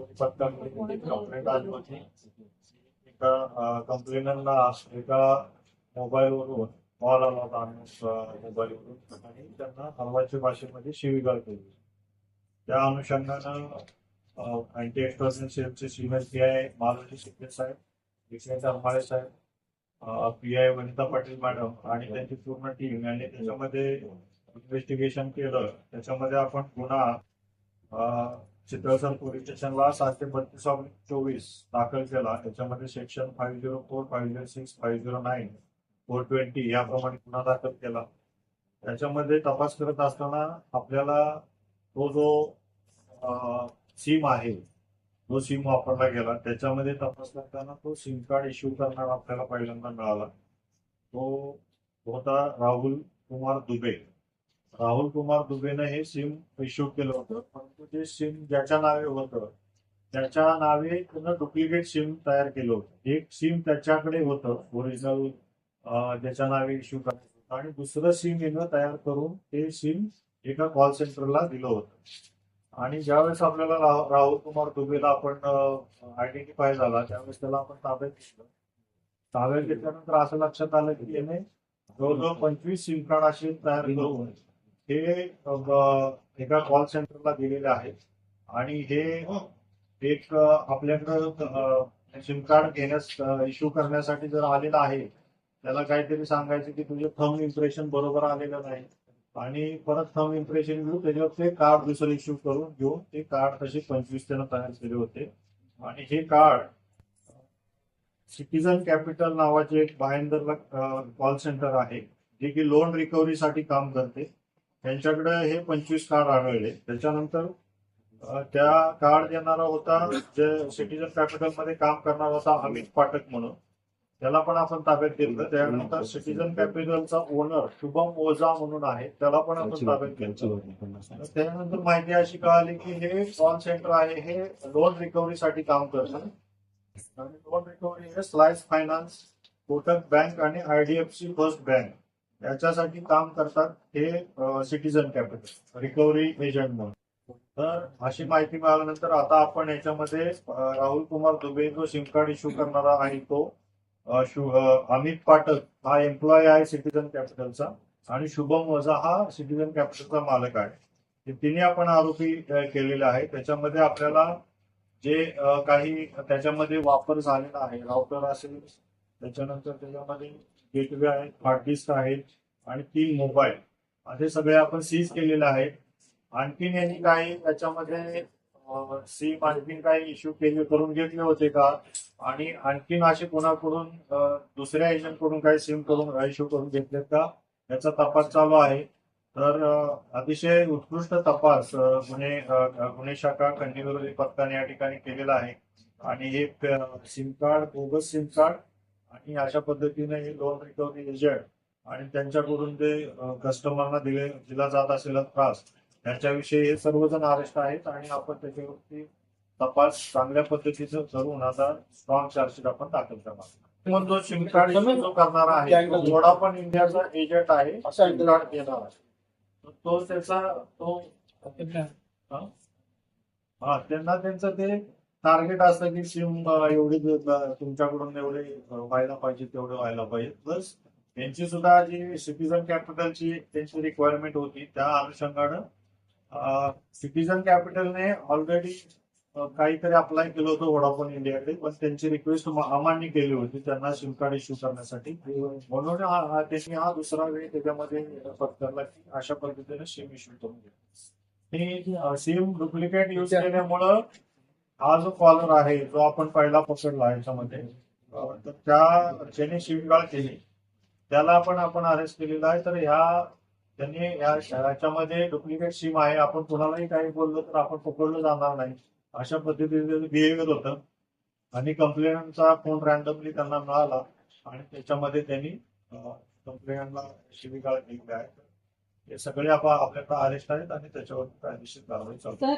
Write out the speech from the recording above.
Complaint आली होती एका कंप्लेनरला एका मोबाईलवरून कॉल आला होता मोबाईलवरून. आणि त्यांना हलवाच्या भाषेमध्ये शिवीगाळ केली. त्या अनुषंगानं अँटी एक्सटर्जन सेलचे senior P I Maloji Shinde साहेब विषय धर्माळे साहेब P I Vanita Patil madam आणि त्यांची पूर्ण टीम यांनी त्याच्यामध्ये इन्व्हेस्टिगेशन केलं. त्याच्यामध्ये आपण गुन्हा अं, पोलीस स्टेशनला सातशे बत्तीस चोवीस दाखल केला. त्याच्यामध्ये section five zero four five zero six five zero nine four twenty याप्रमाणे गुन्हा दाखल केला. त्याच्यामध्ये तपास करत असताना आपल्याला तो जो सिम आहे तो सिम वापरला गेला. त्याच्यामध्ये तपास करताना तो सिम कार्ड इश्यू करणारा आपल्याला पहिल्यांदा मिळाला. तो होता राहुल कुमार दुबे. राहुल कुमार दुबेनं हे सिम इश्यू केलं होतं. परंतु जे सिम ज्याच्या नावे होतं त्याच्या नावे त्यानं डुप्लिकेट सिम तयार केलं होतं. एक सिम त्याच्याकडे होतं ओरिजिनल ज्याच्या नावे इश्यू करायचं होतं. आणि दुसरं सिम येणं तयार करून ते सिम एका कॉल सेंटरला दिलं होतं. आणि ज्यावेळेस आपल्याला राहुल कुमार दुबेला आपण आयडेंटिफाय झाला त्यावेळेस त्याला आपण ताब्यात घेतलं. ताब्यात घेतल्यानंतर असं लक्षात आलं की याने जवळजवळ पंचवीस सिम कार्ड असे तयार करून हे एका कॉल सेंटरला दिलेले आहे. आणि हे एक आपल्याकडं सिम कार्ड घेण्यास इश्यू करण्यासाठी जर आलेलं आहे त्याला काहीतरी सांगायचं की तुझे थम इम्प्रेशन बरोबर आलेलं नाही. आणि परत थम इम्प्रेशन घेऊन त्याच्यावर ते कार्ड दुसरं इश्यू करून घेऊन ते कार्ड तसे पंचवीस त्यानं तयार केले होते. आणि हे कार्ड सिटीजन कॅपिटल नावाचे एक भायंदर कॉल सेंटर आहे जे की लोन रिकव्हरीसाठी काम करते. त्यांच्याकडे हे पंचवीस कार्ड आढळले. त्याच्यानंतर त्या कार्ड देणारा होता जे सिटीजन कॅपिटलमध्ये काम करणारा होता अमित पाठक म्हणून. त्याला पण आपण ताब्यात घेतलं. त्यानंतर सिटीजन कॅपिटलचा ओनर शुभम ओझा म्हणून आहे. त्याला पण आपण ताब्यात घेतलं. तर त्यानंतर माहिती अशी कळाली की हे कॉल सेंटर आहे हे लोन रिकव्हरीसाठी काम करतं. आणि लोन रिकव्हरी हे स्लाइस फायनान्स कोटक बँक आणि आयडीएफसी फर्स्ट बँक याच्यासाठी काम करतात हे सिटीजन कॅपिटल रिकव्हरी एजंट म्हणून. तर अशी माहिती मिळाल्यानंतर आता आपण याच्यामध्ये राहुल कुमार दुबे जो सिम कार्ड इश्यू करणारा आहे तो अमित पाठक हा एम्प्लॉय आहे सिटीजन कॅपिटलचा आणि शुभम वजा हा सिटीजन कॅपिटलचा मालक आहे. तिने आपण आरोपी केलेला केलेले आहे त्याच्यामध्ये आपल्याला जे काही त्याच्यामध्ये वापर झालेला आहे राऊटर असेल त्याच्यानंतर त्याच्यामध्ये गेटवे आहेत हार्ड डिस्क आहेत आणि तीन मोबाईल असे सगळे आपण सीज केलेले आहेत. आणखीन यांनी काही त्याच्यामध्ये सीम आणखीन काही इश्यू केले करून घेतले होते का? आणि आणखीन असे कोणाकडून दुसऱ्या एजंटकडून काही सिम करून इश्यू करून घेतलेत का? याचा तपास चालू आहे. तर अतिशय उत्कृष्ट तपास गुन्हे गुन्हे शाखा खंडीविरोधी पथकाने या ठिकाणी केलेला आहे. आणि हे SIM card bogus SIM card आणि अशा पद्धतीने हे लोन रिकव्हरी एजंट आणि त्यांच्याकडून जे कस्टमरना दिले दिला जात असलेला त्रास याच्याविषयी हे सर्वजण अरेस्ट आहेत आणि आपण त्याच्यावरती तपास चांगल्या पद्धतीचं करून आता स्ट्रॉंग चार्जशीट आपण दाखल करणार मग जो सिम कार्ड जो करणारा आहे तो वोडाफोन इंडियाचा एजंट आहे सिम कार्ड देणार आहे. तर तो त्याचा तो? हा त्यांना त्यांचं ते टार्गेट असतं की सिम एवढी तुमच्याकडून एवढे व्हायला पाहिजे तेवढे व्हायला पाहिजे. प्लस त्यांची सुद्धा जी सिटीजन कॅपिटलची त्यांची रिक्वायरमेंट होती त्या अनुषंगानं सिटीजन कॅपिटलने ऑलरेडी काहीतरी अप्लाय केलं होतं वोडाफोन इंडियाकडे पण त्यांची रिक्वेस्ट अमान्य केली होती त्यांना सिम कार्ड इश्यू करण्यासाठी. म्हणून त्यांनी हा दुसरा वेळ त्याच्यामध्ये पत्करला की अशा पद्धतीने सिम इश्यू करून घेतली सिम डुप्लिकेट युज केल्यामुळं हा जो कॉलर आहे जो आपण पहिला पकडला याच्यामध्ये तर त्या ज्याने शिवीगाळ केली त्याला पण आपण अरेस्ट केलेला आहे. तर ह्या त्यांनी या मध्ये डुप्लिकेट सिम आहे. आपण कुणालाही काही बोललो तर आपण पकडलं जाणार नाही. अशा पद्धतीचं बिहेवियर होतं. आणि कंप्लेंटचा फोन रॅन्डमली त्यांना मिळाला आणि त्याच्यामध्ये त्यांनी कंप्लेंटला शिवीगाळ केलेली आहे. हे सगळे आपण आपल्याकडे अरेस्ट आहेत आणि त्याच्यावर कायदेशीर कारवाई चालू आहे.